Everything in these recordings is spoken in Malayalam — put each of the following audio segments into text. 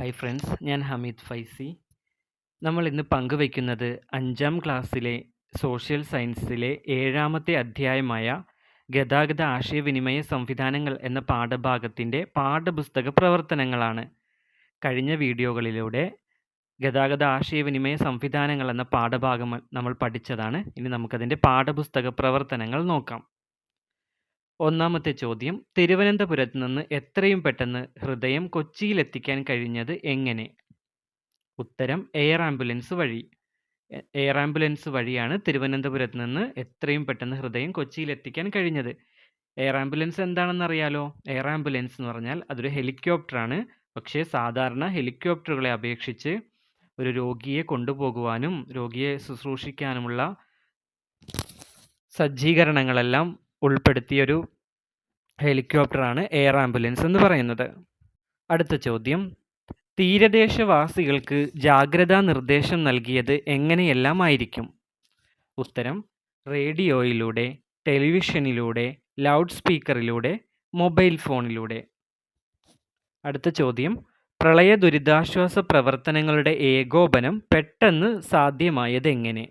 ഹായ് ഫ്രണ്ട്സ് ഞാൻ ഹമീദ് ഫൈസി. നമ്മൾ ഇന്ന് പങ്കുവയ്ക്കുന്നത് അഞ്ചാം ക്ലാസ്സിലെ സോഷ്യൽ സയൻസിലെ ഏഴാമത്തെ അധ്യായമായ ഗതാഗത ആശയവിനിമയ സംവിധാനങ്ങൾ എന്ന പാഠഭാഗത്തിന്റെ പാഠപുസ്തക പ്രവർത്തനങ്ങളാണ്. കഴിഞ്ഞ വീഡിയോകളിലൂടെ ഗതാഗത ആശയവിനിമയ സംവിധാനങ്ങൾ എന്ന പാഠഭാഗം നമ്മൾ പഠിച്ചതാണ്. ഇനി നമുക്കതിന്റെ പാഠപുസ്തക പ്രവർത്തനങ്ങൾ നോക്കാം. ഒന്നാമത്തെ ചോദ്യം തിരുവനന്തപുരത്ത് നിന്ന് എത്രയും പെട്ടെന്ന് ഹൃദയം കൊച്ചിയിലെത്തിക്കാൻ കഴിഞ്ഞത് എങ്ങനെ? ഉത്തരം എയർ ആംബുലൻസ് വഴി. എയർ ആംബുലൻസ് വഴിയാണ് തിരുവനന്തപുരത്ത് നിന്ന് എത്രയും പെട്ടെന്ന് ഹൃദയം കൊച്ചിയിലെത്തിക്കാൻ കഴിഞ്ഞത്. എയർ ആംബുലൻസ് എന്താണെന്ന് അറിയാലോ എയർ ആംബുലൻസ് എന്ന് പറഞ്ഞാൽ അതൊരു ഹെലികോപ്റ്ററാണ്. പക്ഷേ സാധാരണ ഹെലികോപ്റ്ററുകളെ അപേക്ഷിച്ച് ഒരു രോഗിയെ കൊണ്ടുപോകുവാനും രോഗിയെ ശുശ്രൂഷിക്കാനുമുള്ള സജ്ജീകരണങ്ങളെല്ലാം ഉൾപ്പെടുത്തിയൊരു ഹെലികോപ്റ്ററാണ് എയർ ആംബുലൻസ് എന്ന് പറയുന്നത്. അടുത്ത ചോദ്യം. തീരദേശവാസികൾക്ക് ജാഗ്രതാ നിർദ്ദേശം നൽകിയത് എങ്ങനെയെല്ലാമായിരിക്കും? ഉത്തരം. റേഡിയോയിലൂടെ ടെലിവിഷനിലൂടെ ലൗഡ് സ്പീക്കറിലൂടെ മൊബൈൽ ഫോണിലൂടെ. അടുത്ത ചോദ്യം. പ്രളയ ദുരിതാശ്വാസ പ്രവർത്തനങ്ങളുടെ ഏകോപനം പെട്ടെന്ന് സാധ്യമായത് എങ്ങനെ?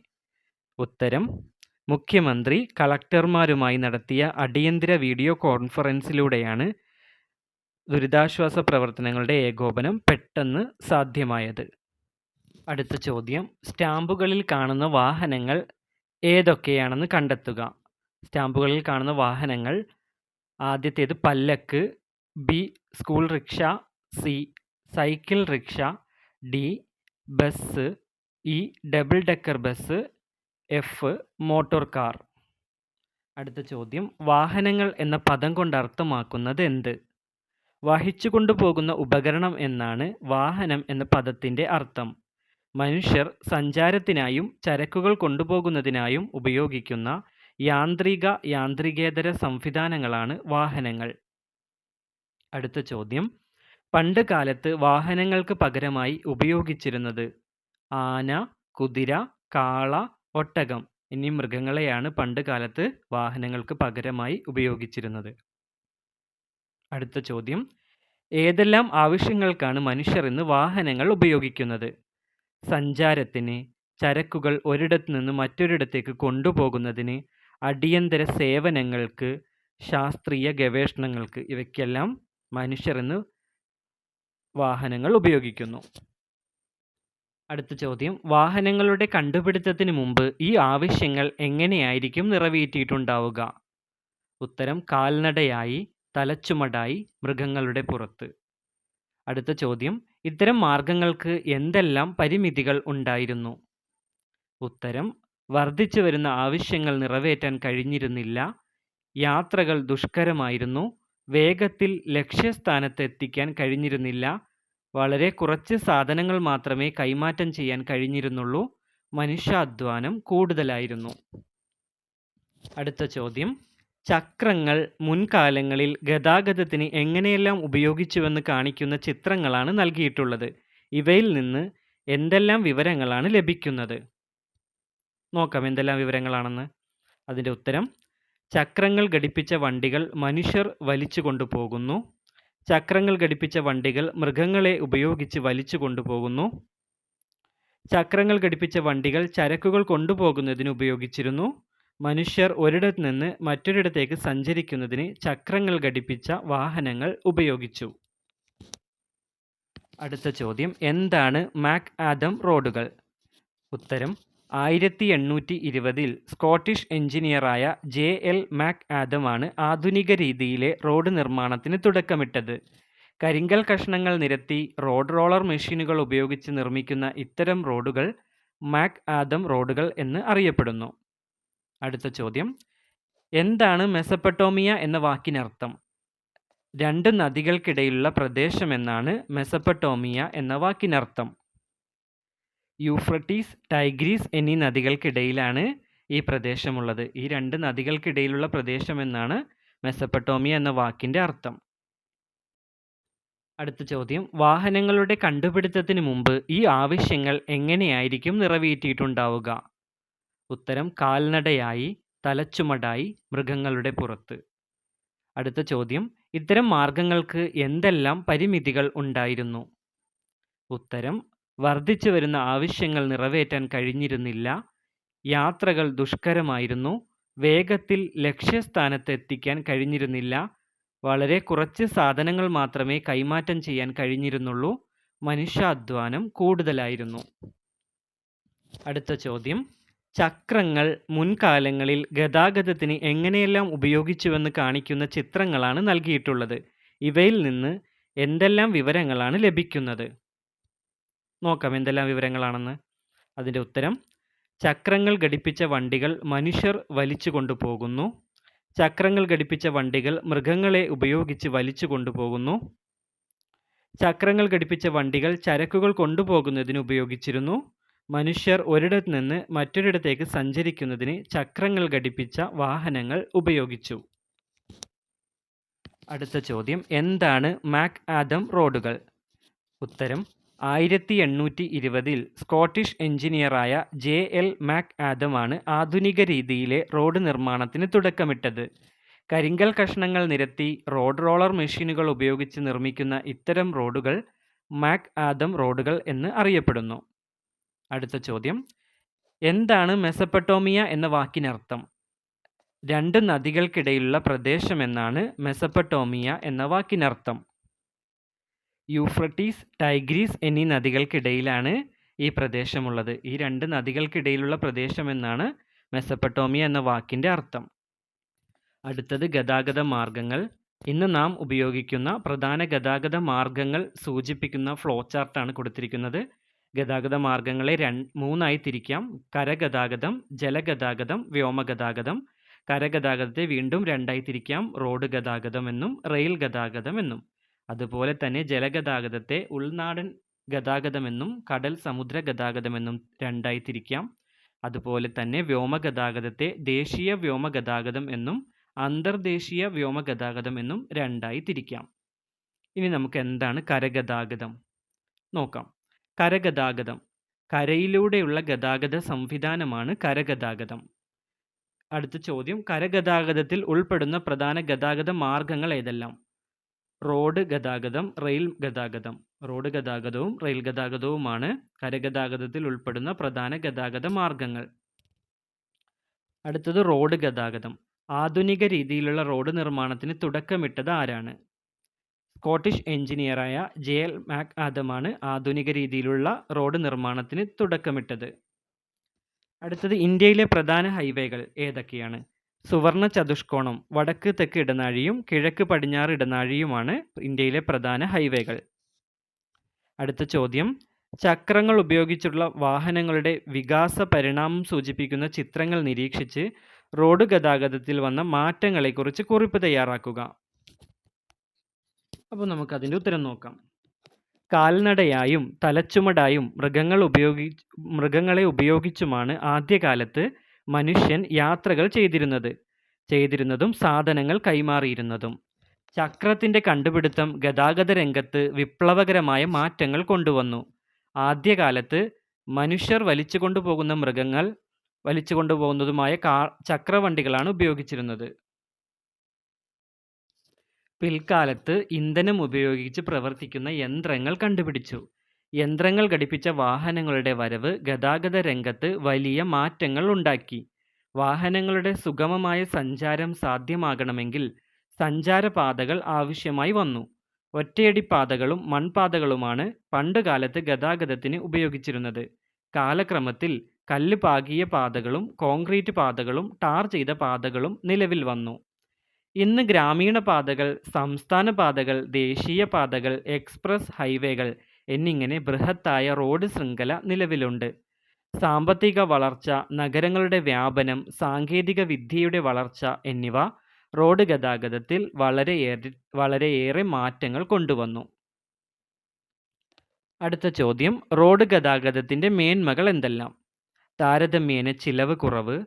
ഉത്തരം. മുഖ്യമന്ത്രി കളക്ടർമാരുമായി നടത്തിയ അടിയന്തര വീഡിയോ കോൺഫറൻസിലൂടെയാണ് ദുരിതാശ്വാസ പ്രവർത്തനങ്ങളുടെ ഏകോപനം പെട്ടെന്ന് സാധ്യമായത്. അടുത്ത ചോദ്യം സ്റ്റാമ്പുകളിൽ കാണുന്ന വാഹനങ്ങൾ ഏതൊക്കെയാണെന്ന് കണ്ടെത്തുക. സ്റ്റാമ്പുകളിൽ കാണുന്ന വാഹനങ്ങൾ ആദ്യത്തേത് പല്ലക്ക് B school rickshaw C cycle rickshaw D bus E double decker bus F motor car അടുത്ത ചോദ്യം വാഹനങ്ങൾ എന്ന പദം കൊണ്ട് അർത്ഥമാക്കുന്നത് എന്ത്? വഹിച്ചു കൊണ്ടുപോകുന്ന ഉപകരണം എന്നാണ് വാഹനം എന്ന പദത്തിന്റെ അർത്ഥം. മനുഷ്യർ സഞ്ചാരത്തിനായും ചരക്കുകൾ കൊണ്ടുപോകുന്നതിനായും ഉപയോഗിക്കുന്ന യാന്ത്രിക യാന്ത്രികേതര സംവിധാനങ്ങളാണ് വാഹനങ്ങൾ. അടുത്ത ചോദ്യം പണ്ട് കാലത്ത് വാഹനങ്ങൾക്ക് പകരമായി ഉപയോഗിച്ചിരുന്നത് ആന കുതിര കാള ഒട്ടകം എന്നീ മൃഗങ്ങളെയാണ് പണ്ട് കാലത്ത് വാഹനങ്ങൾക്ക് പകരമായി ഉപയോഗിച്ചിരുന്നത്. അടുത്ത ചോദ്യം. ഏതെല്ലാം ആവശ്യങ്ങൾക്കാണ് മനുഷ്യർ ഇന്ന് വാഹനങ്ങൾ ഉപയോഗിക്കുന്നത്? സഞ്ചാരത്തിന് ചരക്കുകൾ ഒരിടത്ത് നിന്ന് മറ്റൊരിടത്തേക്ക് കൊണ്ടുപോകുന്നതിന് അടിയന്തര സേവനങ്ങൾക്ക് ശാസ്ത്രീയ ഗവേഷണങ്ങൾക്ക് ഇവയ്ക്കെല്ലാം മനുഷ്യർ ഇന്ന് വാഹനങ്ങൾ ഉപയോഗിക്കുന്നു. അടുത്ത ചോദ്യം. വാഹനങ്ങളുടെ കണ്ടുപിടുത്തത്തിന് മുമ്പ് ഈ ആവശ്യങ്ങൾ എങ്ങനെയായിരിക്കും നിറവേറ്റിയിട്ടുണ്ടാവുക? ഉത്തരം കാൽനടയായി തലച്ചുമടായി മൃഗങ്ങളുടെ പുറത്ത്. അടുത്ത ചോദ്യം. ഇത്തരം മാർഗങ്ങൾക്ക് എന്തെല്ലാം പരിമിതികൾ ഉണ്ടായിരുന്നു? ഉത്തരം. വർദ്ധിച്ചു വരുന്ന ആവശ്യങ്ങൾ നിറവേറ്റാൻ കഴിഞ്ഞിരുന്നില്ല. യാത്രകൾ ദുഷ്കരമായിരുന്നു. വേഗത്തിൽ ലക്ഷ്യസ്ഥാനത്ത് എത്തിക്കാൻ കഴിഞ്ഞിരുന്നില്ല. വളരെ കുറച്ച് സാധനങ്ങൾ മാത്രമേ കൈമാറ്റം ചെയ്യാൻ കഴിഞ്ഞിരുന്നുള്ളൂ. മനുഷ്യാധ്വാനം കൂടുതലായിരുന്നു. അടുത്ത ചോദ്യം. ചക്രങ്ങൾ മുൻകാലങ്ങളിൽ ഗതാഗതത്തിന് എങ്ങനെയെല്ലാം ഉപയോഗിച്ചുവെന്ന് കാണിക്കുന്ന ചിത്രങ്ങളാണ് നൽകിയിട്ടുള്ളത്. ഇവയിൽ നിന്ന് എന്തെല്ലാം വിവരങ്ങളാണ് ലഭിക്കുന്നത്? നോക്കാം എന്തെല്ലാം വിവരങ്ങളാണെന്ന്. അതിന്റെ ഉത്തരം. ചക്രങ്ങൾ ഘടിപ്പിച്ച വണ്ടികൾ മനുഷ്യർ വലിച്ചു കൊണ്ടുപോകുന്നു. ചക്രങ്ങൾ ഘടിപ്പിച്ച വണ്ടികൾ മൃഗങ്ങളെ ഉപയോഗിച്ച് വലിച്ചു കൊണ്ടുപോകുന്നു. ചക്രങ്ങൾ ഘടിപ്പിച്ച വണ്ടികൾ ചരക്കുകൾ കൊണ്ടുപോകുന്നതിന് ഉപയോഗിച്ചിരുന്നു. മനുഷ്യർ ഒരിടത്ത് നിന്ന് മറ്റൊരിടത്തേക്ക് സഞ്ചരിക്കുന്നതിന് ചക്രങ്ങൾ ഘടിപ്പിച്ച വാഹനങ്ങൾ ഉപയോഗിച്ചു. അടുത്ത ചോദ്യം എന്താണ് മാക് ആദം റോഡുകൾ? ഉത്തരം ആയിരത്തി എണ്ണൂറ്റി ഇരുപതിൽ സ്കോട്ടിഷ് എഞ്ചിനീയറായ ജെ എൽ മാക് ആദമാണ് ആധുനിക രീതിയിലെ റോഡ് നിർമ്മാണത്തിന് തുടക്കമിട്ടത്. കരിങ്കൽ കഷ്ണങ്ങൾ നിരത്തി റോഡ് റോളർ മെഷീനുകൾ ഉപയോഗിച്ച് നിർമ്മിക്കുന്ന ഇത്തരം റോഡുകൾ മാക് ആദം റോഡുകൾ എന്ന് അറിയപ്പെടുന്നു. അടുത്ത ചോദ്യം. എന്താണ് മെസപ്പട്ടോമിയ എന്ന വാക്കിനർത്ഥം? രണ്ട് നദികൾക്കിടയിലുള്ള പ്രദേശമെന്നാണ് മെസപ്പട്ടോമിയ എന്ന വാക്കിനർത്ഥം. യൂഫ്രട്ടീസ് ടൈഗ്രീസ് എന്നീ നദികൾക്കിടയിലാണ് ഈ പ്രദേശമുള്ളത്. ഈ രണ്ട് നദികൾക്കിടയിലുള്ള പ്രദേശമെന്നാണ് മെസ്സപ്പട്ടോമിയ എന്ന വാക്കിന്റെ അർത്ഥം. അടുത്ത ചോദ്യം. വാഹനങ്ങളുടെ കണ്ടുപിടുത്തത്തിന് മുമ്പ് ഈ ആവശ്യങ്ങൾ എങ്ങനെയായിരിക്കും നിറവേറ്റിയിട്ടുണ്ടാവുക? ഉത്തരം കാൽനടയായി തലച്ചുമടായി മൃഗങ്ങളുടെ പുറത്ത്. അടുത്ത ചോദ്യം. ഇത്തരം മാർഗങ്ങൾക്ക് എന്തെല്ലാം പരിമിതികൾ ഉണ്ടായിരുന്നു? ഉത്തരം വർദ്ധിച്ചു വരുന്ന ആവശ്യങ്ങൾ നിറവേറ്റാൻ കഴിഞ്ഞിരുന്നില്ല. യാത്രകൾ ദുഷ്കരമായിരുന്നു. വേഗത്തിൽ ലക്ഷ്യസ്ഥാനത്ത് എത്തിക്കാൻ കഴിഞ്ഞിരുന്നില്ല. വളരെ കുറച്ച് സാധനങ്ങൾ മാത്രമേ കൈമാറ്റം ചെയ്യാൻ കഴിഞ്ഞിരുന്നുള്ളൂ. മനുഷ്യാധ്വാനം കൂടുതലായിരുന്നു. അടുത്ത ചോദ്യം. ചക്രങ്ങൾ മുൻകാലങ്ങളിൽ ഗതാഗതത്തിന് എങ്ങനെയെല്ലാം ഉപയോഗിച്ചുവെന്ന് കാണിക്കുന്ന ചിത്രങ്ങളാണ് നൽകിയിട്ടുള്ളത്. ഇവയിൽ നിന്ന് എന്തെല്ലാം വിവരങ്ങളാണ് ലഭിക്കുന്നത്? നോക്കാം എന്തെല്ലാം വിവരങ്ങളാണെന്ന്. അതിന്റെ ഉത്തരം ചക്രങ്ങൾ ഘടിപ്പിച്ച വണ്ടികൾ മനുഷ്യർ വലിച്ചു കൊണ്ടുപോകുന്നു. ചക്രങ്ങൾ ഘടിപ്പിച്ച വണ്ടികൾ മൃഗങ്ങളെ ഉപയോഗിച്ച് വലിച്ചു കൊണ്ടുപോകുന്നു. ചക്രങ്ങൾ ഘടിപ്പിച്ച വണ്ടികൾ ചരക്കുകൾ കൊണ്ടുപോകുന്നതിന് ഉപയോഗിച്ചിരുന്നു. മനുഷ്യർ ഒരിടത്ത് നിന്ന് മറ്റൊരിടത്തേക്ക് സഞ്ചരിക്കുന്നതിന് ചക്രങ്ങൾ ഘടിപ്പിച്ച വാഹനങ്ങൾ ഉപയോഗിച്ചു. അടുത്ത ചോദ്യം എന്താണ് മാക് ആദം റോഡുകൾ? ഉത്തരം ആയിരത്തി എണ്ണൂറ്റി ഇരുപതിൽ സ്കോട്ടിഷ് എഞ്ചിനീയറായ ജെ എൽ മാക് ആദമാണ് ആധുനിക രീതിയിലെ റോഡ് നിർമ്മാണത്തിന് തുടക്കമിട്ടത്. കരിങ്കൽ കഷ്ണങ്ങൾ നിരത്തി റോഡ് റോളർ മെഷീനുകൾ ഉപയോഗിച്ച് നിർമ്മിക്കുന്ന ഇത്തരം റോഡുകൾ മാക് ആദം റോഡുകൾ എന്ന് അറിയപ്പെടുന്നു. അടുത്ത ചോദ്യം. എന്താണ് മെസപ്പട്ടോമിയ എന്ന വാക്കിനർത്ഥം? രണ്ട് നദികൾക്കിടയിലുള്ള പ്രദേശം എന്നാണ് മെസപ്പട്ടോമിയ എന്ന വാക്കിനർത്ഥം. യൂഫ്രട്ടീസ് ടൈഗ്രീസ് എന്നീ നദികൾക്കിടയിലാണ് ഈ പ്രദേശമുള്ളത്. ഈ രണ്ട് നദികൾക്കിടയിലുള്ള പ്രദേശം എന്നാണ് മെസ്സപ്പട്ടോമിയ എന്ന വാക്കിന്റെ അർത്ഥം. അടുത്തത് ഗതാഗത മാർഗങ്ങൾ. ഇന്ന് നാം ഉപയോഗിക്കുന്ന പ്രധാന ഗതാഗത മാർഗങ്ങൾ സൂചിപ്പിക്കുന്ന ഫ്ലോ ചാർട്ടാണ് കൊടുത്തിരിക്കുന്നത്. ഗതാഗത മാർഗങ്ങളെ രൺ മൂന്നായി തിരിക്കാം. കരഗതാഗതം ജലഗതാഗതം വ്യോമഗതാഗതം. കരഗതാഗതത്തെ വീണ്ടും രണ്ടായി തിരിക്കാം. റോഡ് ഗതാഗതം എന്നും റെയിൽ ഗതാഗതം എന്നും. അതുപോലെ തന്നെ ജലഗതാഗതത്തെ ഉൾനാടൻ ഗതാഗതമെന്നും കടൽ സമുദ്ര ഗതാഗതമെന്നും രണ്ടായി തിരിക്കാം. അതുപോലെ തന്നെ വ്യോമഗതാഗതത്തെ ദേശീയ വ്യോമഗതാഗതം എന്നും അന്തർദേശീയ വ്യോമഗതാഗതം എന്നും രണ്ടായി തിരിക്കാം. ഇനി നമുക്ക് എന്താണ് കരഗതാഗതം? നോക്കാം. കരഗതാഗതം. കരയിലൂടെയുള്ള ഗതാഗത സംവിധാനമാണ് കരഗതാഗതം. അടുത്ത ചോദ്യം. കരഗതാഗതത്തിൽ ഉൾപ്പെടുന്ന പ്രധാന ഗതാഗത മാർഗങ്ങൾ ഏതെല്ലാം? റോഡ് ഗതാഗതം റെയിൽ ഗതാഗതം. റോഡ് ഗതാഗതവും റെയിൽ ഗതാഗതവുമാണ് കരഗതാഗതത്തിൽ ഉൾപ്പെടുന്ന പ്രധാന ഗതാഗത മാർഗങ്ങൾ. അടുത്തത് റോഡ് ഗതാഗതം. ആധുനിക രീതിയിലുള്ള റോഡ് നിർമ്മാണത്തിന് തുടക്കമിട്ടത് ആരാണ്? സ്കോട്ടിഷ് എഞ്ചിനീയറായ ജെ എൽ മാക് ആദമാണ് ആധുനിക രീതിയിലുള്ള റോഡ് നിർമ്മാണത്തിന് തുടക്കമിട്ടത്. അടുത്തത് ഇന്ത്യയിലെ പ്രധാന ഹൈവേകൾ ഏതൊക്കെയാണ്? സുവർണ ചതുഷ്കോണം വടക്ക് തെക്ക് ഇടനാഴിയും കിഴക്ക് പടിഞ്ഞാറ് ഇടനാഴിയുമാണ് ഇന്ത്യയിലെ പ്രധാന ഹൈവേകൾ. അടുത്ത ചോദ്യം. ചക്രങ്ങൾ ഉപയോഗിച്ചുള്ള വാഹനങ്ങളുടെ വികാസ പരിണാമം സൂചിപ്പിക്കുന്ന ചിത്രങ്ങൾ നിരീക്ഷിച്ച് റോഡ് ഗതാഗതത്തിൽ വന്ന മാറ്റങ്ങളെക്കുറിച്ച് കുറിപ്പ് തയ്യാറാക്കുക. അപ്പോൾ നമുക്ക് അതിന്റെ ഉത്തരം നോക്കാം. കാൽനടയായും തലച്ചുമടായും മൃഗങ്ങൾ ഉപയോഗി മൃഗങ്ങളെ ഉപയോഗിച്ചുമാണ് ആദ്യകാലത്ത് മനുഷ്യൻ യാത്രകൾ ചെയ്തിരുന്നത്. ചെയ്തിരുന്നതും സാധനങ്ങൾ കൈമാറിയിരുന്നതും. ചക്രത്തിന്റെ കണ്ടുപിടുത്തം ഗതാഗത രംഗത്ത് വിപ്ലവകരമായ മാറ്റങ്ങൾ കൊണ്ടുവന്നു. ആദ്യകാലത്ത് മനുഷ്യർ വലിച്ചു കൊണ്ടുപോകുന്ന മൃഗങ്ങൾ വലിച്ചു കൊണ്ടുപോകുന്നതുമായ കാ ചക്രവണ്ടികളാണ് ഉപയോഗിച്ചിരുന്നത്. പിൽക്കാലത്ത് ഇന്ധനം ഉപയോഗിച്ച് പ്രവർത്തിക്കുന്ന യന്ത്രങ്ങൾ കണ്ടുപിടിച്ചു. യന്ത്രങ്ങൾ ഘടിപ്പിച്ച വാഹനങ്ങളുടെ വരവ് ഗതാഗത രംഗത്ത് വലിയ മാറ്റങ്ങൾ ഉണ്ടാക്കി. വാഹനങ്ങളുടെ സുഗമമായ സഞ്ചാരം സാധ്യമാകണമെങ്കിൽ സഞ്ചാരപാതകൾ ആവശ്യമായി വന്നു. ഒറ്റയടി പാതകളും മൺപാതകളുമാണ് പണ്ടുകാലത്ത് ഗതാഗതത്തിന് ഉപയോഗിച്ചിരുന്നത്. കാലക്രമത്തിൽ കല്ല് പാകിയ പാതകളും കോൺക്രീറ്റ് പാതകളും ടാർ ചെയ്ത പാതകളും നിലവിൽ വന്നു. ഇന്ന് ഗ്രാമീണ പാതകൾ സംസ്ഥാന പാതകൾ ദേശീയ പാതകൾ എക്സ്പ്രസ് ഹൈവേകൾ എന്നിങ്ങനെ ബൃഹത്തായ റോഡ് ശൃംഖല നിലവിലുണ്ട്. സാമ്പത്തിക വളർച്ച നഗരങ്ങളുടെ വ്യാപനം സാങ്കേതിക വിദ്യയുടെ വളർച്ച എന്നിവ റോഡ് ഗതാഗതത്തിൽ വളരെയേറെ വളരെയേറെ മാറ്റങ്ങൾ കൊണ്ടുവന്നു. അടുത്ത ചോദ്യം റോഡ് ഗതാഗതത്തിന്റെ മേന്മകൾ എന്തെല്ലാം? താരതമ്യേന ചിലവ് കുറവ്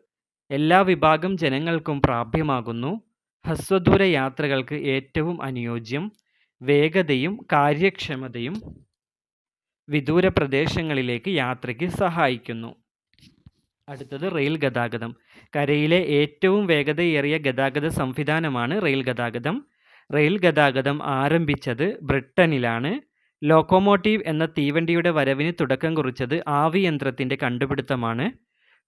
എല്ലാ വിഭാഗം ജനങ്ങൾക്കും പ്രാപ്യമാകുന്നു ഹ്രസ്വദൂര യാത്രകൾക്ക് ഏറ്റവും അനുയോജ്യം വേഗതയും കാര്യക്ഷമതയും വിദൂര പ്രദേശങ്ങളിലേക്ക് യാത്രയ്ക്ക് സഹായിക്കുന്നു. അടുത്തത് റെയിൽ ഗതാഗതം. കരയിലെ ഏറ്റവും വേഗതയേറിയ ഗതാഗത സംവിധാനമാണ് റെയിൽ ഗതാഗതം. റെയിൽ ഗതാഗതം ആരംഭിച്ചത് ബ്രിട്ടനിലാണ്. ലോക്കോമോട്ടീവ് എന്ന തീവണ്ടിയുടെ വരവിന് തുടക്കം കുറിച്ചത് ആവിയന്ത്രത്തിന്റെ കണ്ടുപിടുത്തമാണ്.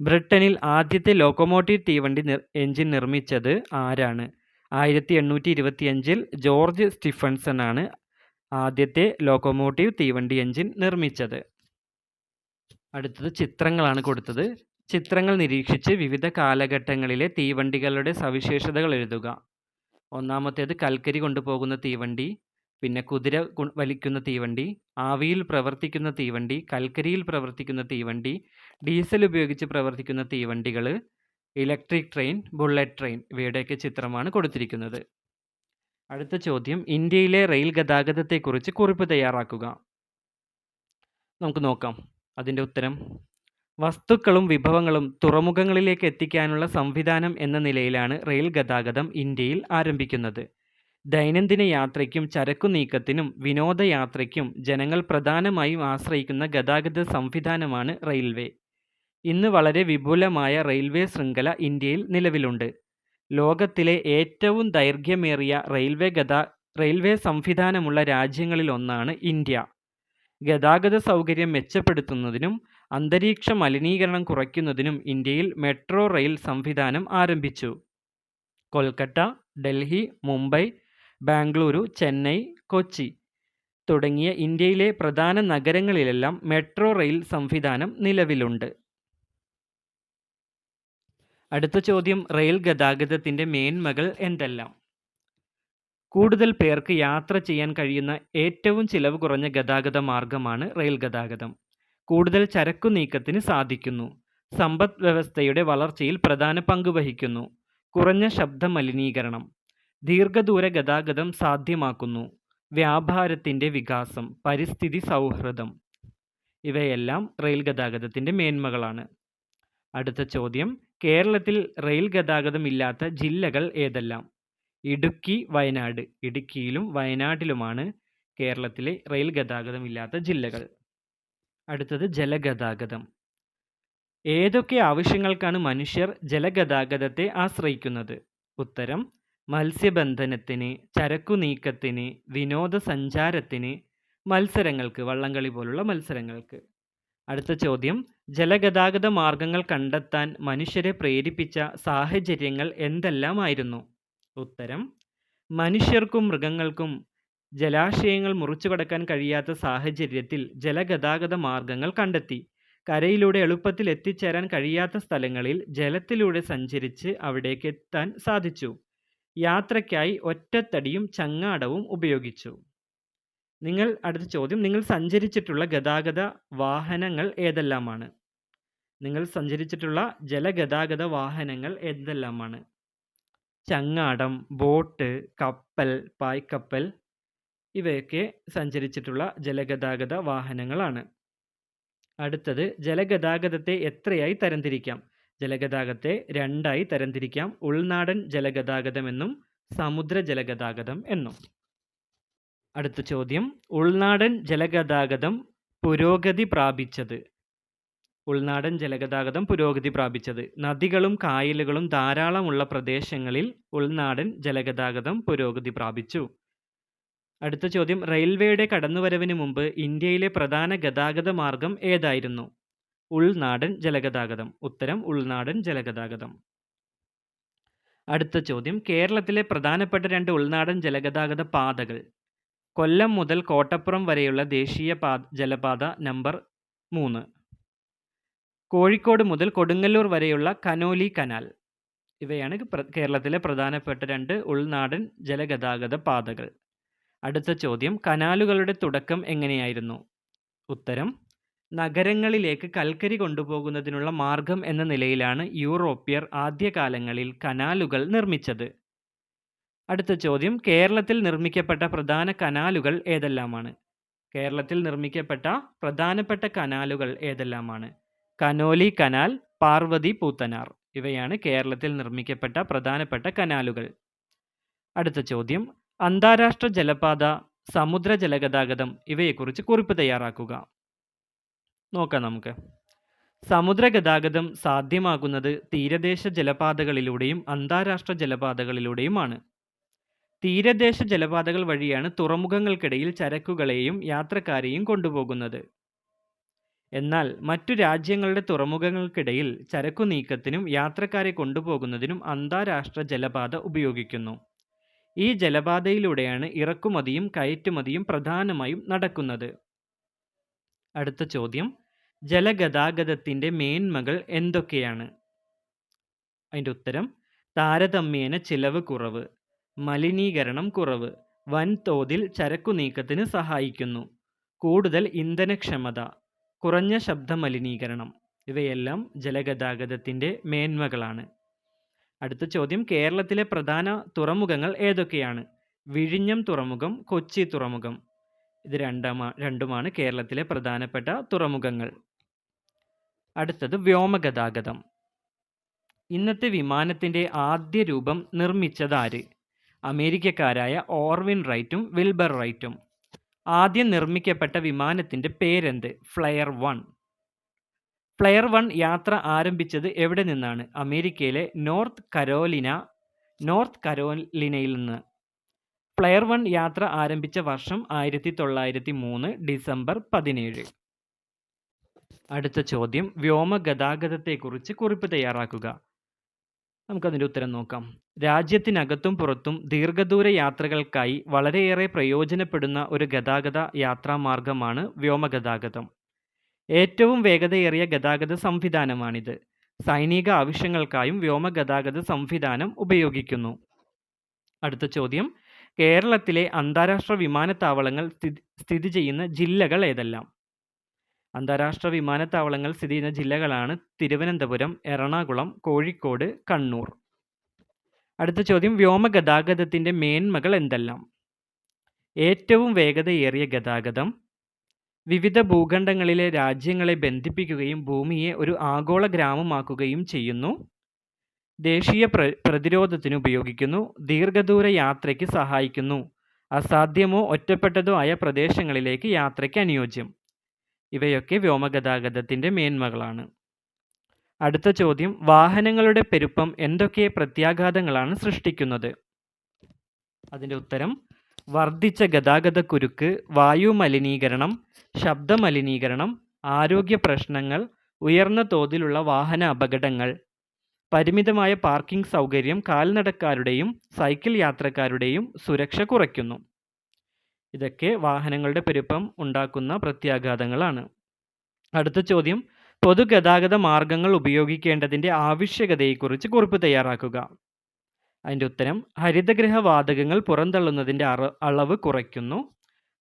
ബ്രിട്ടനിൽ ആദ്യത്തെ ലോക്കോമോട്ടീവ് തീവണ്ടി എഞ്ചിൻ നിർമ്മിച്ചത് ആരാണ്? ആയിരത്തി എണ്ണൂറ്റി ഇരുപത്തിയഞ്ചിൽ ജോർജ് സ്റ്റിഫൻസൺ ആണ് ആദ്യത്തെ ലോക്കോമോട്ടീവ് തീവണ്ടി എഞ്ചിൻ നിർമ്മിച്ചത്. അടുത്തത് ചിത്രങ്ങളാണ് കൊടുത്തത്. ചിത്രങ്ങൾ നിരീക്ഷിച്ച് വിവിധ കാലഘട്ടങ്ങളിലെ തീവണ്ടികളുടെ സവിശേഷതകൾ എഴുതുക. ഒന്നാമത്തേത് കൽക്കരി കൊണ്ടുപോകുന്ന തീവണ്ടി പിന്നെ കുതിര വലിക്കുന്ന തീവണ്ടി ആവിയിൽ പ്രവർത്തിക്കുന്ന തീവണ്ടി കൽക്കരിയിൽ പ്രവർത്തിക്കുന്ന തീവണ്ടി ഡീസൽ ഉപയോഗിച്ച് പ്രവർത്തിക്കുന്ന തീവണ്ടികൾ ഇലക്ട്രിക് ട്രെയിൻ ബുള്ളറ്റ് ട്രെയിൻ ഇവയുടെയൊക്കെ ചിത്രമാണ് കൊടുത്തിരിക്കുന്നത്. അടുത്ത ചോദ്യം. ഇന്ത്യയിലെ റെയിൽ ഗതാഗതത്തെക്കുറിച്ച് കുറിപ്പ് തയ്യാറാക്കുക. നമുക്ക് നോക്കാം. അതിന്റെ ഉത്തരം. വസ്തുക്കളും വിഭവങ്ങളും തുറമുഖങ്ങളിലേക്ക് എത്തിക്കാനുള്ള സംവിധാനം എന്ന നിലയിലാണ് റെയിൽ ഗതാഗതം ഇന്ത്യയിൽ ആരംഭിക്കുന്നത്. ദൈനംദിന യാത്രയ്ക്കും ചരക്കു നീക്കത്തിനും വിനോദയാത്രയ്ക്കും ജനങ്ങൾ പ്രധാനമായും ആശ്രയിക്കുന്ന ഗതാഗത സംവിധാനമാണ് റെയിൽവേ. ഇന്ന് വളരെ വിപുലമായ റെയിൽവേ ശൃംഖല ഇന്ത്യയിൽ നിലവിലുണ്ട്. ലോകത്തിലെ ഏറ്റവും ദൈർഘ്യമേറിയ റെയിൽവേ ഗതാ റെയിൽവേ സംവിധാനമുള്ള രാജ്യങ്ങളിലൊന്നാണ് ഇന്ത്യ. ഗതാഗത സൗകര്യം മെച്ചപ്പെടുത്തുന്നതിനും അന്തരീക്ഷ മലിനീകരണം കുറയ്ക്കുന്നതിനും ഇന്ത്യയിൽ മെട്രോ റെയിൽ സംവിധാനം ആരംഭിച്ചു. കൊൽക്കത്ത ഡൽഹി മുംബൈ ബാംഗ്ലൂരു ചെന്നൈ കൊച്ചി തുടങ്ങിയ ഇന്ത്യയിലെ പ്രധാന നഗരങ്ങളിലെല്ലാം മെട്രോ റെയിൽ സംവിധാനം നിലവിലുണ്ട്. അടുത്ത ചോദ്യം റെയിൽ ഗതാഗതത്തിന്റെ മേന്മകൾ എന്തെല്ലാം? കൂടുതൽ പേർക്ക് യാത്ര ചെയ്യാൻ കഴിയുന്ന ഏറ്റവും ചിലവ് കുറഞ്ഞ ഗതാഗത മാർഗമാണ് റെയിൽ ഗതാഗതം. കൂടുതൽ ചരക്കു നീക്കത്തിന് സാധിക്കുന്നു. സമ്പദ് വ്യവസ്ഥയുടെ വളർച്ചയിൽ പ്രധാന പങ്ക് വഹിക്കുന്നു. കുറഞ്ഞ ശബ്ദ മലിനീകരണം. ദീർഘദൂര ഗതാഗതം സാധ്യമാക്കുന്നു. വ്യാപാരത്തിന്റെ വികാസം പരിസ്ഥിതി സൗഹൃദം. ഇവയെല്ലാം റെയിൽ ഗതാഗതത്തിന്റെ മേന്മകളാണ്. അടുത്ത ചോദ്യം കേരളത്തിൽ റെയിൽ ഗതാഗതം ഇല്ലാത്ത ജില്ലകൾ ഏതെല്ലാം? ഇടുക്കി വയനാട്. ഇടുക്കിയിലും വയനാട്ടിലുമാണ് കേരളത്തിലെ റെയിൽ ഗതാഗതം ഇല്ലാത്ത ജില്ലകൾ. അടുത്തത് ജലഗതാഗതം. ഏതൊക്കെ ആവശ്യങ്ങൾക്കാണ് മനുഷ്യർ ജലഗതാഗതത്തെ ആശ്രയിക്കുന്നത്? ഉത്തരം മത്സ്യബന്ധനത്തിന് ചരക്കു നീക്കത്തിന് വിനോദസഞ്ചാരത്തിന് മത്സരങ്ങൾക്ക് വള്ളംകളി പോലുള്ള മത്സരങ്ങൾക്ക്. അടുത്ത ചോദ്യം. ജലഗതാഗത മാർഗങ്ങൾ കണ്ടെത്താൻ മനുഷ്യരെ പ്രേരിപ്പിച്ച സാഹചര്യങ്ങൾ എന്തെല്ലാമായിരുന്നു? ഉത്തരം മനുഷ്യർക്കും മൃഗങ്ങൾക്കും ജലാശയങ്ങൾ മുറിച്ചു കടക്കാൻ കഴിയാത്ത സാഹചര്യത്തിൽ ജലഗതാഗത മാർഗങ്ങൾ കണ്ടെത്തി. കരയിലൂടെ എളുപ്പത്തിൽ എത്തിച്ചേരാൻ കഴിയാത്ത സ്ഥലങ്ങളിൽ ജലത്തിലൂടെ സഞ്ചരിച്ച് അവിടേക്ക് എത്താൻ സാധിച്ചു. യാത്രയ്ക്കായി ഒറ്റത്തടിയും ചങ്ങാടവും ഉപയോഗിച്ചു. നിങ്ങൾ അടുത്ത ചോദ്യം നിങ്ങൾ സഞ്ചരിച്ചിട്ടുള്ള ഗതാഗത വാഹനങ്ങൾ ഏതെല്ലാമാണ്? നിങ്ങൾ സഞ്ചരിച്ചിട്ടുള്ള ജലഗതാഗത വാഹനങ്ങൾ എന്തെല്ലാമാണ് ചങ്ങാടം ബോട്ട് കപ്പൽ പായ്ക്കപ്പൽ ഇവയൊക്കെ സഞ്ചരിച്ചിട്ടുള്ള ജലഗതാഗത വാഹനങ്ങളാണ്. അടുത്തത് ജലഗതാഗതത്തെ എത്രയായി തരംതിരിക്കാം? ജലഗതാഗതത്തെ രണ്ടായി തരംതിരിക്കാം. ഉൾനാടൻ ജലഗതാഗതം എന്നും സമുദ്ര ജലഗതാഗതം എന്നും. അടുത്ത ചോദ്യം. ഉൾനാടൻ ജലഗതാഗതം പുരോഗതി പ്രാപിച്ചത്. ഉൾനാടൻ ജലഗതാഗതം പുരോഗതി പ്രാപിച്ചത്. നദികളും കായലുകളും ധാരാളമുള്ള പ്രദേശങ്ങളിൽ ഉൾനാടൻ ജലഗതാഗതം പുരോഗതി പ്രാപിച്ചു. അടുത്ത ചോദ്യം. റെയിൽവേയുടെ കടന്നുവരവിന് മുമ്പ് ഇന്ത്യയിലെ പ്രധാന ഗതാഗത മാർഗം ഏതായിരുന്നു? ഉൾനാടൻ ജലഗതാഗതം. ഉത്തരം ഉൾനാടൻ ജലഗതാഗതം. അടുത്ത ചോദ്യം. കേരളത്തിലെ പ്രധാനപ്പെട്ട രണ്ട് ഉൾനാടൻ ജലഗതാഗത പാതകൾ. കൊല്ലം മുതൽ കോട്ടപ്പുറം വരെയുള്ള ദേശീയ പാ ജലപാത നമ്പർ മൂന്ന്. കോഴിക്കോട് മുതൽ കൊടുങ്ങല്ലൂർ വരെയുള്ള കനോലി കനാൽ. ഇവയാണ് കേരളത്തിലെ പ്രധാനപ്പെട്ട രണ്ട് ഉൾനാടൻ ജലഗതാഗത പാതകൾ. അടുത്ത ചോദ്യം കനാലുകളുടെ തുടക്കം എങ്ങനെയായിരുന്നു? ഉത്തരം നഗരങ്ങളിലേക്ക് കൽക്കരി കൊണ്ടുപോകുന്നതിനുള്ള മാർഗം എന്ന നിലയിലാണ് യൂറോപ്യർ ആദ്യകാലങ്ങളിൽ കനാലുകൾ നിർമ്മിച്ചത്. അടുത്ത ചോദ്യം. കേരളത്തിൽ നിർമ്മിക്കപ്പെട്ട പ്രധാന കനാലുകൾ ഏതെല്ലാമാണ്? കേരളത്തിൽ നിർമ്മിക്കപ്പെട്ട പ്രധാനപ്പെട്ട കനാലുകൾ ഏതെല്ലാമാണ്? Conolly canal Parvathy Puthanar. ഇവയാണ് കേരളത്തിൽ നിർമ്മിക്കപ്പെട്ട പ്രധാനപ്പെട്ട കനാലുകൾ. അടുത്ത ചോദ്യം. അന്താരാഷ്ട്ര ജലപാത സമുദ്ര ജലഗതാഗതം ഇവയെക്കുറിച്ച് കുറിപ്പ് തയ്യാറാക്കുക. നോക്കാം നമുക്ക്. സമുദ്ര ഗതാഗതം സാധ്യമാകുന്നത് തീരദേശ ജലപാതകളിലൂടെയും അന്താരാഷ്ട്ര ജലപാതകളിലൂടെയുമാണ്. തീരദേശ ജലപാതകൾ വഴിയാണ് തുറമുഖങ്ങൾക്കിടയിൽ ചരക്കുകളെയും യാത്രക്കാരെയും കൊണ്ടുപോകുന്നത്. എന്നാൽ മറ്റു രാജ്യങ്ങളുടെ തുറമുഖങ്ങൾക്കിടയിൽ ചരക്കു നീക്കത്തിനും യാത്രക്കാരെ കൊണ്ടുപോകുന്നതിനും അന്താരാഷ്ട്ര ജലപാത ഉപയോഗിക്കുന്നു. ഈ ജലപാതയിലൂടെയാണ് ഇറക്കുമതിയും കയറ്റുമതിയും പ്രധാനമായും നടക്കുന്നത്. അടുത്ത ചോദ്യം. ജലഗതാഗതത്തിന്റെ മേന്മകൾ എന്തൊക്കെയാണ്? അതിന്റെ ഉത്തരം താരതമ്യേന ചിലവ് കുറവ്. മലിനീകരണം കുറവ് വൻതോതിൽ ചരക്കു നീക്കത്തിന് സഹായിക്കുന്നു. കൂടുതൽ ഇന്ധനക്ഷമത കുറഞ്ഞ ശബ്ദ മലിനീകരണം ഇവയെല്ലാം ജലഗതാഗതത്തിന്റെ മേന്മകളാണ്. അടുത്ത ചോദ്യം കേരളത്തിലെ പ്രധാന തുറമുഖങ്ങൾ ഏതൊക്കെയാണ്? വിഴിഞ്ഞം തുറമുഖം കൊച്ചി തുറമുഖം. ഇത് രണ്ടാമാ രണ്ടുമാണ് കേരളത്തിലെ പ്രധാനപ്പെട്ട തുറമുഖങ്ങൾ. അടുത്തത് വ്യോമഗതാഗതം. ഇന്നത്തെ വിമാനത്തിന്റെ ആദ്യ രൂപം നിർമ്മിച്ചതാര്? അമേരിക്കക്കാരായ ഓർവിൻ റൈറ്റും വിൽബർ റൈറ്റും. ആദ്യം നിർമ്മിക്കപ്പെട്ട വിമാനത്തിന്റെ പേരെന്ത്? Flyer one. ഫ്ലയർ വൺ യാത്ര ആരംഭിച്ചത് എവിടെ നിന്നാണ്? അമേരിക്കയിലെ നോർത്ത് കരോലിന നോർത്ത് കരോലിനയിൽ നിന്ന്. ഫ്ലയർ വൺ യാത്ര ആരംഭിച്ച വർഷം ആയിരത്തി തൊള്ളായിരത്തി മൂന്ന് ഡിസംബർ പതിനേഴ്. അടുത്ത ചോദ്യം. വ്യോമ ഗതാഗതത്തെക്കുറിച്ച് കുറിപ്പ് തയ്യാറാക്കുക. നമുക്കതിന്റെ ഉത്തരം നോക്കാം. രാജ്യത്തിനകത്തും പുറത്തും ദീർഘദൂര യാത്രകൾക്കായി വളരെയേറെ പ്രയോജനപ്പെടുന്ന ഒരു ഗതാഗത യാത്രാമാർഗമാണ് വ്യോമഗതാഗതം. ഏറ്റവും വേഗതയേറിയ ഗതാഗത സംവിധാനമാണിത്. സൈനിക ആവശ്യങ്ങൾക്കായും വ്യോമഗതാഗത സംവിധാനം ഉപയോഗിക്കുന്നു. അടുത്ത ചോദ്യം. കേരളത്തിലെ അന്താരാഷ്ട്ര വിമാനത്താവളങ്ങൾ സ്ഥിതി സ്ഥിതി ചെയ്യുന്ന ജില്ലകൾ ഏതെല്ലാം? അന്താരാഷ്ട്ര വിമാനത്താവളങ്ങൾ സ്ഥിതി ചെയ്യുന്ന ജില്ലകളാണ് തിരുവനന്തപുരം എറണാകുളം കോഴിക്കോട് കണ്ണൂർ. അടുത്ത ചോദ്യം വ്യോമ ഗതാഗതത്തിന്റെ മേന്മകൾ എന്തെല്ലാം? ഏറ്റവും വേഗതയേറിയ ഗതാഗതം വിവിധ ഭൂഖണ്ഡങ്ങളിലെ രാജ്യങ്ങളെ ബന്ധിപ്പിക്കുകയും ഭൂമിയെ ഒരു ആഗോള ഗ്രാമമാക്കുകയും ചെയ്യുന്നു ദേശീയ പ്ര പ്രതിരോധത്തിന് ഉപയോഗിക്കുന്നു ദീർഘദൂര യാത്രയ്ക്ക് സഹായിക്കുന്നു അസാധ്യമോ ഒറ്റപ്പെട്ടതോ ആയ പ്രദേശങ്ങളിലേക്ക് യാത്രയ്ക്ക് അനുയോജ്യം. ഇവയൊക്കെ വ്യോമഗതാഗതത്തിന്റെ മേന്മകളാണ്. അടുത്ത ചോദ്യം വാഹനങ്ങളുടെ പെരുപ്പം എന്തൊക്കെ പ്രത്യാഘാതങ്ങളാണ് സൃഷ്ടിക്കുന്നത്? അതിന്റെ ഉത്തരം വർദ്ധിച്ച ഗതാഗതക്കുരുക്ക് വായു മലിനീകരണം ശബ്ദ മലിനീകരണം ആരോഗ്യ പ്രശ്നങ്ങൾ ഉയർന്ന തോതിലുള്ള വാഹന അപകടങ്ങൾ പരിമിതമായ പാർക്കിംഗ് സൗകര്യം കാൽനടക്കാരുടെയും സൈക്കിൾ യാത്രക്കാരുടെയും സുരക്ഷ കുറയ്ക്കുന്നു. ഇതൊക്കെ വാഹനങ്ങളുടെ പെരുപ്പം ഉണ്ടാക്കുന്ന പ്രത്യാഘാതങ്ങളാണ്. അടുത്ത ചോദ്യം പൊതുഗതാഗത മാർഗങ്ങൾ ഉപയോഗിക്കേണ്ടതിന്റെ ആവശ്യകതയെക്കുറിച്ച് കുറിപ്പ് തയ്യാറാക്കുക. അതിന്റെ ഉത്തരം ഹരിതഗൃഹ വാതകങ്ങൾ പുറന്തള്ളുന്നതിന്റെ അളവ് കുറയ്ക്കുന്നു.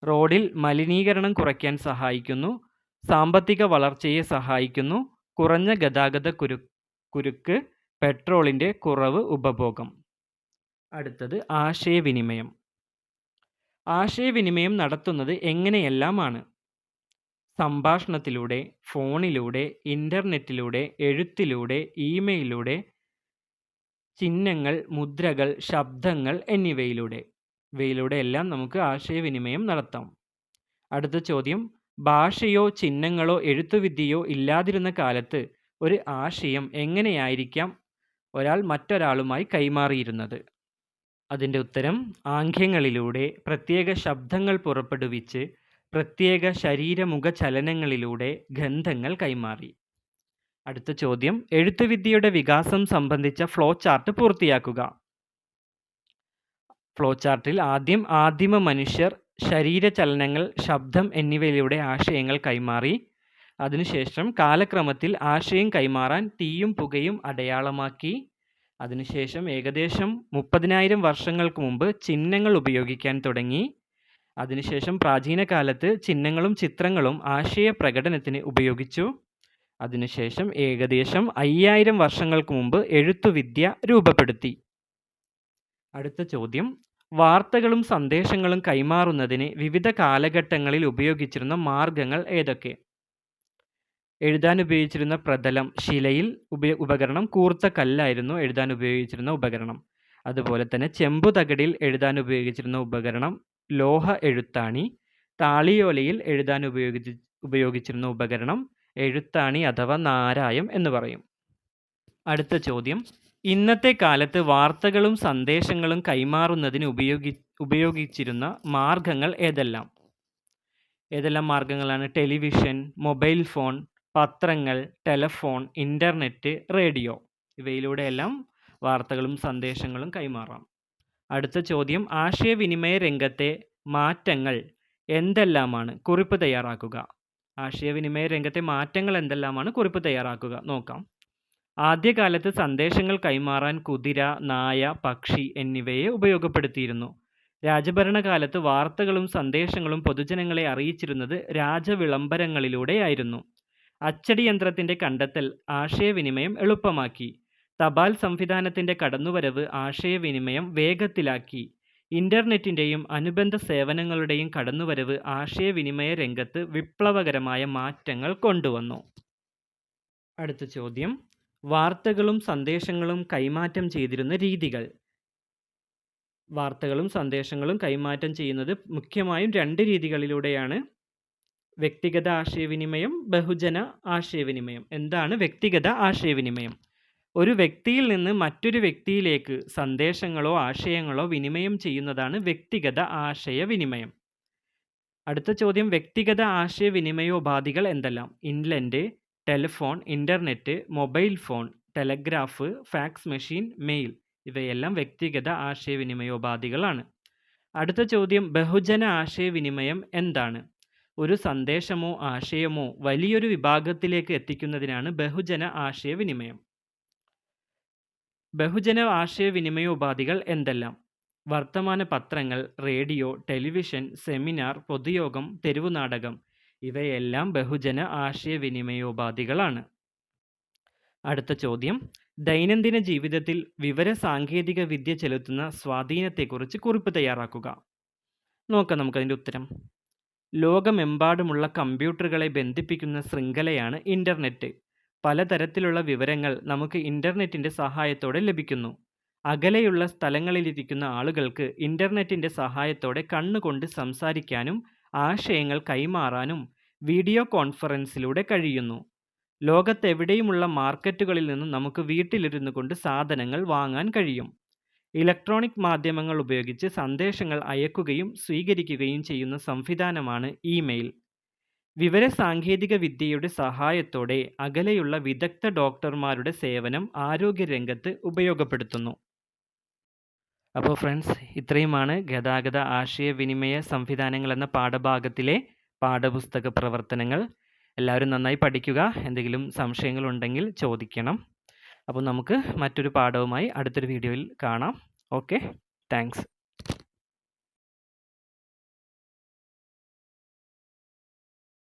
റോഡിൽ മലിനീകരണം കുറയ്ക്കാൻ സഹായിക്കുന്നു. സാമ്പത്തിക വളർച്ചയെ സഹായിക്കുന്നു. കുറഞ്ഞ ഗതാഗത കുരു കുരുക്ക് പെട്രോളിന്റെ കുറവ് ഉപഭോഗം. അടുത്തത് ആശയവിനിമയം. ആശയവിനിമയം നടത്തുന്നത് എങ്ങനെയെല്ലാമാണ്? സംഭാഷണത്തിലൂടെ ഫോണിലൂടെ ഇന്റർനെറ്റിലൂടെ എഴുത്തിലൂടെ ഇമെയിലൂടെ ചിഹ്നങ്ങൾ മുദ്രകൾ ശബ്ദങ്ങൾ എന്നിവയിലൂടെ. ഇവയിലൂടെ എല്ലാം നമുക്ക് ആശയവിനിമയം നടത്താം. അടുത്ത ചോദ്യം. ഭാഷയോ ചിഹ്നങ്ങളോ എഴുത്തുവിദ്യയോ ഇല്ലാതിരുന്ന കാലത്ത് ഒരു ആശയം എങ്ങനെയായിരിക്കാം? ഒരാൾ മറ്റൊരാളുമായി കൈമാറിയിരുന്നത്. അതിന്റെ ഉത്തരം ആംഗ്യങ്ങളിലൂടെ പ്രത്യേക ശബ്ദങ്ങൾ പുറപ്പെടുവിച്ച് പ്രത്യേക ശരീരമുഖ ചലനങ്ങളിലൂടെ ഗന്ധങ്ങൾ കൈമാറി. അടുത്ത ചോദ്യം എഴുത്തുവിദ്യയുടെ വികാസം സംബന്ധിച്ച ഫ്ലോ ചാർട്ട് പൂർത്തിയാക്കുക. ഫ്ലോ ചാർട്ടിൽ ആദ്യം ആദിമ മനുഷ്യർ ശരീര ചലനങ്ങൾ ശബ്ദം എന്നിവയിലൂടെ ആശയങ്ങൾ കൈമാറി. അതിനുശേഷം കാലക്രമത്തിൽ ആശയം കൈമാറാൻ തീയും പുകയും അടയാളമാക്കി. അതിനുശേഷം ഏകദേശം മുപ്പതിനായിരം വർഷങ്ങൾക്ക് മുമ്പ് ചിഹ്നങ്ങൾ ഉപയോഗിക്കാൻ തുടങ്ങി. അതിനുശേഷം പ്രാചീന കാലത്ത് ചിഹ്നങ്ങളും ചിത്രങ്ങളും ആശയ പ്രകടനത്തിന് ഉപയോഗിച്ചു. അതിനുശേഷം ഏകദേശം അയ്യായിരം വർഷങ്ങൾക്ക് മുമ്പ് എഴുത്തുവിദ്യ രൂപപ്പെടുത്തി. അടുത്ത ചോദ്യം. വാർത്തകളും സന്ദേശങ്ങളും കൈമാറുന്നതിന് വിവിധ കാലഘട്ടങ്ങളിൽ ഉപയോഗിച്ചിരുന്ന മാർഗങ്ങൾ ഏതൊക്കെ? എഴുതാൻ ഉപയോഗിച്ചിരുന്ന പ്രതലം ശിലയിൽ ഉപയോ ഉപകരണം കൂർത്ത കല്ലായിരുന്നു എഴുതാൻ ഉപയോഗിച്ചിരുന്ന ഉപകരണം. അതുപോലെ തന്നെ ചെമ്പു തകടിൽ എഴുതാൻ ഉപയോഗിച്ചിരുന്ന ഉപകരണം ലോഹ എഴുത്താണി താളിയോലയിൽ എഴുതാൻ ഉപയോഗിച്ച് ഉപയോഗിച്ചിരുന്ന ഉപകരണം എഴുത്താണി അഥവാ നാരായം എന്ന് പറയും. അടുത്ത ചോദ്യം. ഇന്നത്തെ കാലത്ത് വാർത്തകളും സന്ദേശങ്ങളും കൈമാറുന്നതിന് ഉപയോഗി ഉപയോഗിച്ചിരുന്ന മാർഗങ്ങൾ ഏതെല്ലാം? ഏതെല്ലാം മാർഗങ്ങളാണ്? ടെലിവിഷൻ മൊബൈൽ ഫോൺ പത്രങ്ങൾ ടെലഫോൺ ഇന്റർനെറ്റ് റേഡിയോ ഇവയിലൂടെയെല്ലാം വാർത്തകളും സന്ദേശങ്ങളും കൈമാറാം. അടുത്ത ചോദ്യം ആശയവിനിമയ രംഗത്തെ മാറ്റങ്ങൾ എന്തെല്ലാമാണ്? കുറിപ്പ് തയ്യാറാക്കുക. ആശയവിനിമയ രംഗത്തെ മാറ്റങ്ങൾ എന്തെല്ലാമാണ്? കുറിപ്പ് തയ്യാറാക്കുക. നോക്കാം. ആദ്യകാലത്ത് സന്ദേശങ്ങൾ കൈമാറാൻ കുതിര നായ പക്ഷി എന്നിവയെ ഉപയോഗപ്പെടുത്തിയിരുന്നു. രാജഭരണകാലത്ത് വാർത്തകളും സന്ദേശങ്ങളും പൊതുജനങ്ങളെ അറിയിച്ചിരുന്നത് രാജവിളംബരങ്ങളിലൂടെയായിരുന്നു. അച്ചടി യന്ത്രത്തിന്റെ കണ്ടെത്തൽ ആശയവിനിമയം എളുപ്പമാക്കി. തപാൽ സംവിധാനത്തിന്റെ കടന്നുവരവ് ആശയവിനിമയം വേഗത്തിലാക്കി. ഇന്റർനെറ്റിന്റെയും അനുബന്ധ സേവനങ്ങളുടെയും കടന്നുവരവ് ആശയവിനിമയ രംഗത്ത് വിപ്ലവകരമായ മാറ്റങ്ങൾ കൊണ്ടുവന്നു. അടുത്ത ചോദ്യം. വാർത്തകളും സന്ദേശങ്ങളും കൈമാറ്റം ചെയ്തിരുന്ന രീതികൾ. വാർത്തകളും സന്ദേശങ്ങളും കൈമാറ്റം ചെയ്യുന്നത് മുഖ്യമായും രണ്ട് രീതികളിലൂടെയാണ്. വ്യക്തിഗത ആശയവിനിമയം ബഹുജന ആശയവിനിമയം. എന്താണ് വ്യക്തിഗത ആശയവിനിമയം? ഒരു വ്യക്തിയിൽ നിന്ന് മറ്റൊരു വ്യക്തിയിലേക്ക് സന്ദേശങ്ങളോ ആശയങ്ങളോ വിനിമയം ചെയ്യുന്നതാണ് വ്യക്തിഗത ആശയവിനിമയം. അടുത്ത ചോദ്യം വ്യക്തിഗത ആശയവിനിമയോപാധികൾ എന്തെല്ലാം? Inland telephone internet mobile phone telegraph fax machine mail. ഇവയെല്ലാം വ്യക്തിഗത ആശയവിനിമയോപാധികളാണ്. അടുത്ത ചോദ്യം ബഹുജന ആശയവിനിമയം എന്താണ്? ഒരു സന്ദേശമോ ആശയമോ വലിയൊരു വിഭാഗത്തിലേക്ക് എത്തിക്കുന്നതിനാണ് ബഹുജന ആശയവിനിമയം. ബഹുജന ആശയവിനിമയ ഉപാധികൾ എന്തെല്ലാം? വർത്തമാന പത്രങ്ങൾ റേഡിയോ ടെലിവിഷൻ സെമിനാർ പൊതുയോഗം തെരുവുനാടകം ഇവയെല്ലാം ബഹുജന ആശയവിനിമയോപാധികളാണ് അടുത്ത ചോദ്യം. ദൈനംദിന ജീവിതത്തിൽ വിവര സാങ്കേതിക വിദ്യ ചെലുത്തുന്ന സ്വാധീനത്തെക്കുറിച്ച് കുറിപ്പ് തയ്യാറാക്കുക. നോക്കാം നമുക്കതിന്റെ ഉത്തരം. ലോകമെമ്പാടുമുള്ള കമ്പ്യൂട്ടറുകളെ ബന്ധിപ്പിക്കുന്ന ശൃംഖലയാണ് ഇന്റർനെറ്റ് പലതരത്തിലുള്ള വിവരങ്ങൾ നമുക്ക് ഇന്റർനെറ്റിന്റെ സഹായത്തോടെ ലഭിക്കുന്നു. അകലെയുള്ള സ്ഥലങ്ങളിലിരിക്കുന്ന ആളുകൾക്ക് ഇന്റർനെറ്റിന്റെ സഹായത്തോടെ കണ്ണുകൊണ്ട് സംസാരിക്കാനും ആശയങ്ങൾ കൈമാറാനും വീഡിയോ കോൺഫറൻസിലൂടെ കഴിയുന്നു. ലോകത്തെവിടെയുമുള്ള മാർക്കറ്റുകളിൽ നിന്നും നമുക്ക് വീട്ടിലിരുന്നു കൊണ്ട് സാധനങ്ങൾ വാങ്ങാൻ കഴിയും. ഇലക്ട്രോണിക് മാധ്യമങ്ങൾ ഉപയോഗിച്ച് സന്ദേശങ്ങൾ അയക്കുകയും സ്വീകരിക്കുകയും ചെയ്യുന്ന സംവിധാനമാണ് ഇമെയിൽ. വിവര സാങ്കേതിക വിദ്യയുടെ സഹായത്തോടെ അകലെയുള്ള വിദഗ്ധ ഡോക്ടർമാരുടെ സേവനം ആരോഗ്യരംഗത്ത് ഉപയോഗപ്പെടുത്തുന്നു. അപ്പോൾ ഫ്രണ്ട്സ് ഇത്രയുമാണ് ഗതാഗത ആശയവിനിമയ സംവിധാനങ്ങൾ എന്ന പാഠഭാഗത്തിലെ പാഠപുസ്തക പ്രവർത്തനങ്ങൾ. എല്ലാവരും നന്നായി പഠിക്കുക. എന്തെങ്കിലും സംശയങ്ങളുണ്ടെങ്കിൽ ചോദിക്കണം. അപ്പോൾ നമുക്ക് മറ്റൊരു പാഠവുമായി അടുത്തൊരു വീഡിയോയിൽ കാണാം. ഓക്കെ. താങ്ക്സ്.